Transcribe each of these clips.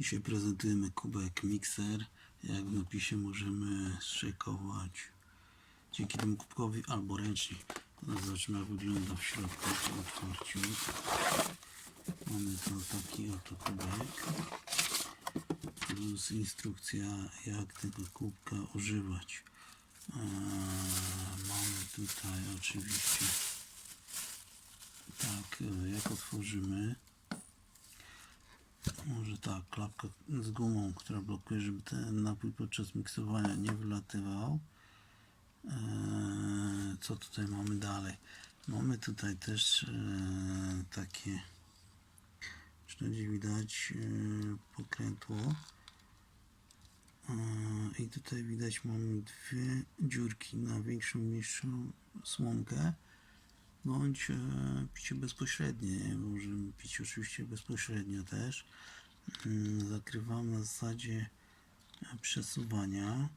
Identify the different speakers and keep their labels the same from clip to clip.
Speaker 1: Dzisiaj prezentujemy kubek mikser. Jak w napisie możemy szykować dzięki temu kubkowi albo ręcznie. Teraz zobaczymy jak wygląda w środku po otwarciu. Mamy to taki oto kubek. Plus instrukcja jak tego kubka używać. Eee, mamy tutaj oczywiście tak, e, jak otworzymy może tak, klapka z gumą, która blokuje, żeby ten napój podczas miksowania nie wylatywał. Eee, co tutaj mamy dalej? Mamy tutaj też eee, takie, czy widać, eee, pokrętło. Eee, I tutaj widać mamy dwie dziurki na większą, mniejszą słomkę bądź e, picie bezpośrednie. Możemy pić oczywiście bezpośrednio też. Mm, Zakrywam na zasadzie e, przesuwania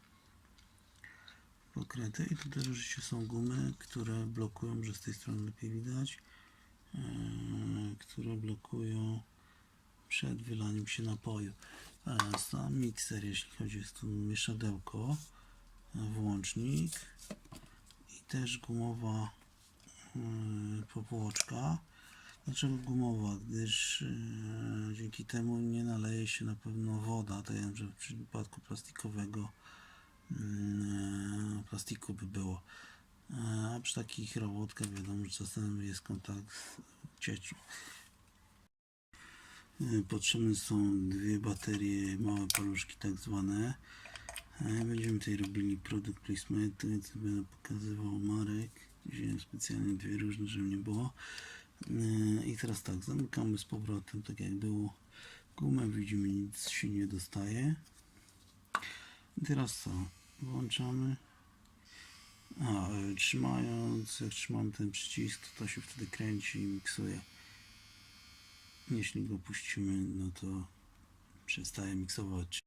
Speaker 1: pokręty i tutaj oczywiście są gumy, które blokują, że z tej strony lepiej widać, e, które blokują przed wylaniem się napoju. Sam mikser, jeśli chodzi, jest tu mieszadełko, włącznik i też gumowa yy, powłoczka. Dlaczego gumowa? Gdyż yy, dzięki temu nie naleje się na pewno woda, tak jak w przypadku plastikowego yy, plastiku by było. Yy, A przy takich robotkach wiadomo, że czasem jest kontakt ciecią. Yy, Potrzebne są dwie baterie, małe paluszki tak zwane. Yy, Będziemy tutaj robili produkt placement, więc będę pokazywał marek. Wziąłem specjalnie dwie różne, żeby nie było. Yy, I teraz tak, zamykamy z powrotem, tak jak było. Gumę widzimy, nic się nie dostaje. I teraz co? Włączamy. A, trzymając, jak trzymamy ten przycisk, to, to się wtedy kręci i miksuje. Jeśli go puścimy, no to przestaje miksować.